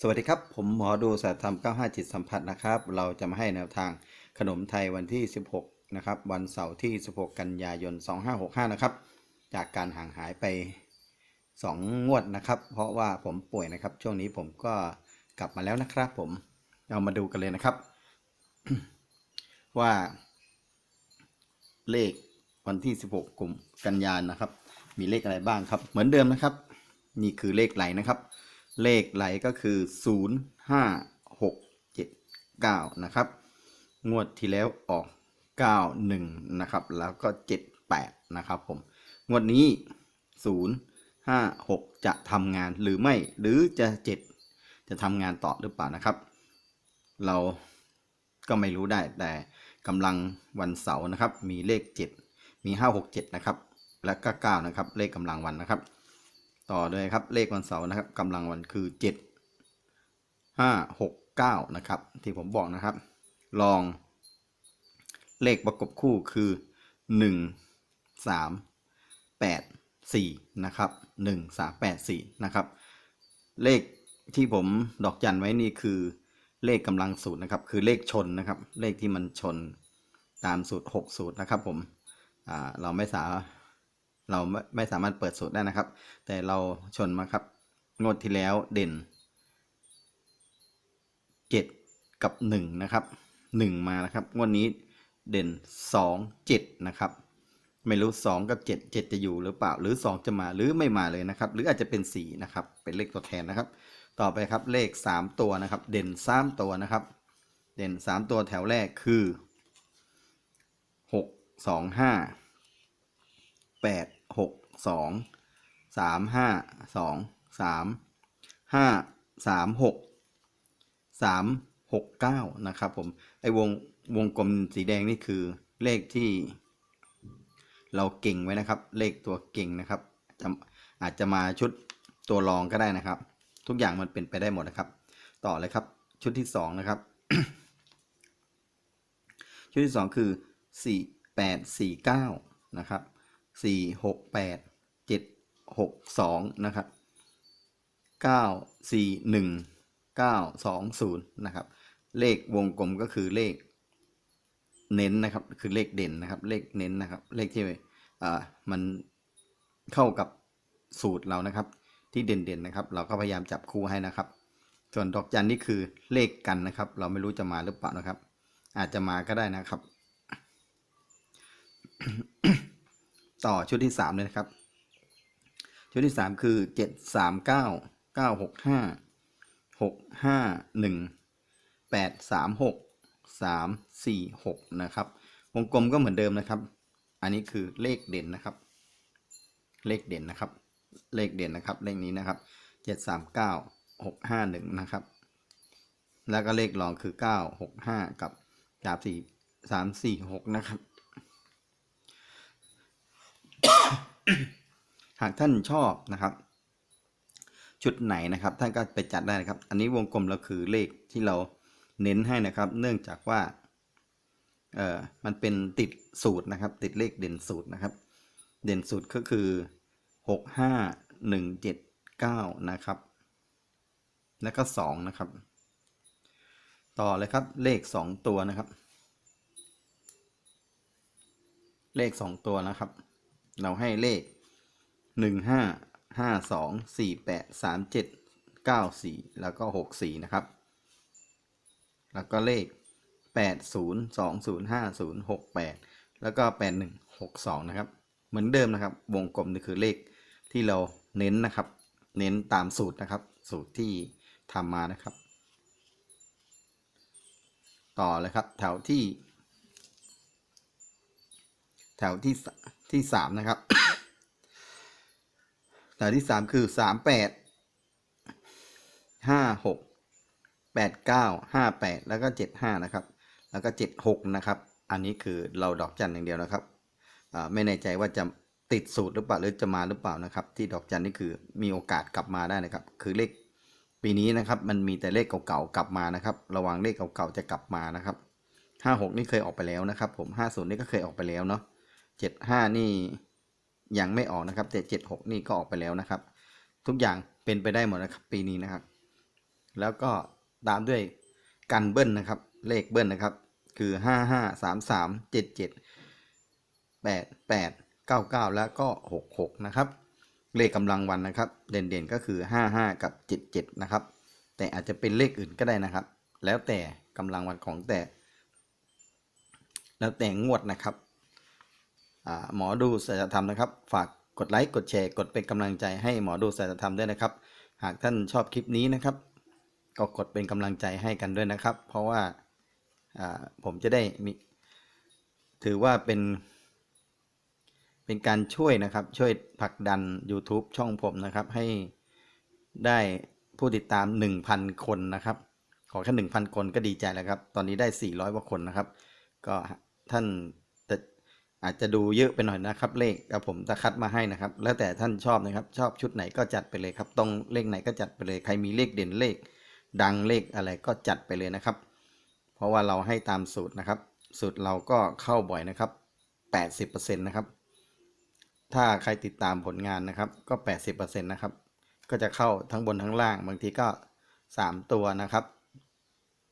สวัสดีครับ ผมหมอดูสายธรรม 95 จิตสัมผัสนะครับ เราจะมาให้แนวทางขนมไทยวันที่ 16 นะครับ วันเสาร์ที่ 16 กันยายน 2565 นะครับ จากการห่างหายไป 2 งวดนะครับ เพราะว่าผมป่วยนะครับ ช่วงนี้ผมก็กลับมาแล้วนะครับ ผมเรามาดูกันเลยนะครับ ว่า เลขวันที่ 16กุมกันยานนะครับ มีเลขอะไรบ้างครับ เหมือนเดิมนะครับ นี่คือเลขไหลนะครับ เลขไหลก็คือ 0 5 6 7 9 นะครับ งวดที่แล้วออก 91 นะครับ แล้วก็ 78 นะครับผม งวดนี้ 0 5 6 จะทำงานหรือไม่ หรือจะ 7 จะทำงานต่อหรือเปล่านะครับ เราก็ไม่รู้ได้ แต่กำลังวันเสาร์นะครับ มีเลข 7 มี 5 6 7 นะครับ และก็9นะครับ เลขกำลังวันนะครับ ต่อเลยครับเลขวันเสาร์นะครับกำลังวันคือ 7 5 6 9 นะครับ ที่ผมบอกนะครับ ลอง เลขประกบคู่คือ 1 3 8 4 นะครับ 1 3 8 4 นะครับ เลขที่ผมดอกจันไว้นี่คือเลขกำลังสูตรนะครับ คือเลขชนนะครับ เลขที่มันชนตามสูตร 6 สูตรนะครับผมเราไม่สา เราไม่ไม่สามารถเปิดสูตรได้นะครับ แต่เราชนมาครับ งวดที่แล้วเด่น 7 กับ 1 นะครับ 1 มานะครับ งวดนี้เด่น 2 7 นะครับ ไม่รู้ 2 กับ 7 7 จะอยู่หรือเปล่า หรือ 2 จะมาหรือไม่มาเลยนะครับ หรืออาจจะเป็น 4 นะครับ เป็นเลขตัวแทนนะครับ ต่อไปครับเลข 3 ตัวนะครับ เด่น 3 ตัวนะครับ เด่น 3 ตัวแถวแรกคือ 6 2 5 แปดหกสองสามห้าสองสามห้าสามหกสามหกเก้านะครับผมไอ้วงวงกลมสีแดงนี่คือเลขที่ เราเก่งไว้นะครับ เลขตัวเก่งนะครับจะอาจจะมาชุดตัวรองก็ได้นะครับ ทุกอย่างมันเป็นไปได้หมดนะครับ ต่อเลยครับ ชุดที่สองนะครับ ชุดที่สองคือสี่แปดสี่เก้านะครับ สี่หกแปดเจ็ดหกสองนะครับเก้าสี่หนึ่งเก้าสองศูนย์นะครับ เลขวงกลมก็คือเลขเน้นนะครับ คือเลขเด่นนะครับ เลขเน้นนะครับ เลขที่อ่ามันเข้ากับสูตรเรานะครับ ที่เด่นๆนะครับ เราก็พยายามจับคู่ให้นะครับ ส่วนดอกจันนี่คือเลขกันนะครับ เราไม่รู้จะมาหรือเปล่านะครับ อาจจะมาก็ได้นะครับ ต่อชุดที่สามเลยนะครับ ชุดที่สามคือเจ็ดสามเก้าเก้าหกห้าหกห้าหนึ่งแปดสามหกสามสี่หกนะครับ วงกลมก็เหมือนเดิมนะครับ อันนี้คือเลขเด่นนะครับ เลขเด่นนะครับ เลขเด่นนะครับ เลขนี้นะครับเจ็ดสามเก้าหกห้าหนึ่งนะครับ แล้วก็เลขรองคือเก้าหกห้ากับสามสี่สามสี่หกนะครับ หากท่านชอบนะครับ ชุดไหนนะครับ ท่านก็ไปจัดได้นะครับ อันนี้วงกลมเราคือเลขที่เราเน้นให้นะครับ เนื่องจากว่าเอ่อมันเป็นติดสูตรนะครับ ติดเลขเด่นสูตรนะครับ เด่นสูตรก็คือหกห้าหนึ่งเจ็ดเก้านะครับ แล้วก็สองนะครับ ต่อเลยครับเลขสองตัวนะครับ เลขสองตัวนะครับ เราให้เลขหนึ่งห้าห้าสองสี่แปดสามเจ็ดเก้าสี่แล้วก็หกสี่นะครับ แล้วก็เลขแปดศูนย์สองศูนย์ห้าศูนย์หกแปดแล้วก็แปดหนึ่งหกสองนะครับ เหมือนเดิมนะครับ วงกลมนี่คือเลขที่เราเน้นนะครับ เน้นตามสูตรนะครับ สูตรที่ทำมานะครับ ต่อเลยครับ แถวที่ แถวที่ ที่สามนะครับแถวที่สามคือสามแปดห้าหกแปดเก้าห้าแปดแล้วก็เจ็ดห้านะครับ แล้วก็เจ็ดหกนะครับ อันนี้คือเราดอกจันอย่างเดียวนะครับไม่แน่ใจว่าจะติดสูตรหรือเปล่าหรือจะมาหรือเปล่านะครับ ที่ดอกจันนี่คือมีโอกาสกลับมาได้นะครับ คือเลขปีนี้นะครับ มันมีแต่เลขเก่าๆกลับมานะครับ ระวังเลขเก่าๆจะกลับมานะครับห้าหกนี่เคยออกไปแล้วนะครับ ผมห้าศูนย์นี่ก็เคยออกไปแล้วเนาะ เจ็ดห้านี่ยังไม่ออกนะครับ แต่เจ็ดหกนี่ก็ออกไปแล้วนะครับ ทุกอย่างเป็นไปได้หมดนะครับปีนี้นะครับ แล้วก็ตามด้วยกันเบิ้ลนะครับ เลขเบิ้ลนะครับ คือห้าห้าสามสามเจ็ดเจ็ดแปดแปดเก้าเก้าแล้วก็หกหกนะครับ เลขกำลังวันนะครับ เด่นๆก็คือห้าห้ากับเจ็ดเจ็ดนะครับ แต่อาจจะเป็นเลขอื่นก็ได้นะครับ แล้วแต่กำลังวันของแต่ แล้วแต่งวดนะครับ หมอดูศัลธรรมนะครับ ฝากกดไลค์กดแชร์กดเป็นกำลังใจให้หมอดูศัลธรรมด้วยนะครับ หากท่านชอบคลิปนี้นะครับ ก็กดเป็นกำลังใจให้กันด้วยนะครับ เพราะว่าผมจะได้มีถือว่าเป็น เป็นการช่วยนะครับ ช่วยผลักดัน YouTube ช่องผมนะครับ ให้ได้ผู้ติดตาม 1,000 คนนะครับ ขอแค่1,000 คนก็ดีใจแล้วครับ ตอนนี้ได้ 400กว่าคนนะครับ ก็ท่าน อาจจะดูเยอะไปหน่อยนะครับ เลขกับผมจะคัดมาให้นะครับ แล้วแต่ท่านชอบนะครับ ชอบชุดไหนก็จัดไปเลยครับ ตรงเลขไหนก็จัดไปเลย ใครมีเลขเด่นเลข ดังเลขอะไรก็จัดไปเลยนะครับ เพราะว่าเราให้ตามสูตรนะครับ สูตรเราก็เข้าบ่อยนะครับ 80%นะครับถ้าใครติดตามผลงานนะครับก็ 80%นะครับ ก็จะเข้าทั้งบนทั้งล่าง บางทีก็ 3 ตัวนะครับ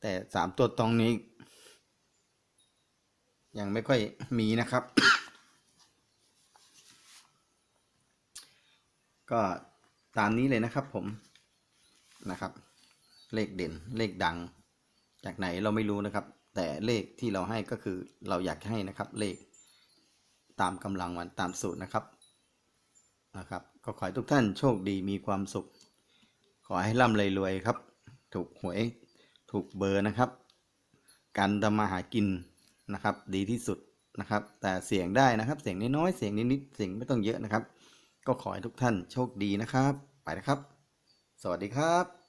แต่ 3 ตัวตรงนี้ ยังไม่ค่อยมีนะครับ ก็ตามนี้เลยนะครับผมนะครับ เลขเด่นเลขดัง จากไหนเราไม่รู้นะครับ แต่เลขที่เราให้ก็คือเราอยากให้นะครับ เลขตามกำลังวันตามสูตรนะครับนะครับ ก็ขอให้ทุกท่านโชคดีมีความสุข ขอให้ร่ำรวยๆครับ ถูกหวยถูกเบอร์นะครับ การทำมาหากิน นะครับดีที่สุดนะครับ แต่เสียงได้นะครับ เสียงน้อยๆเสียงนิดๆเสียงไม่ต้องเยอะนะครับ ก็ขอให้ทุกท่านโชคดีนะครับ ไปนะครับ สวัสดีครับ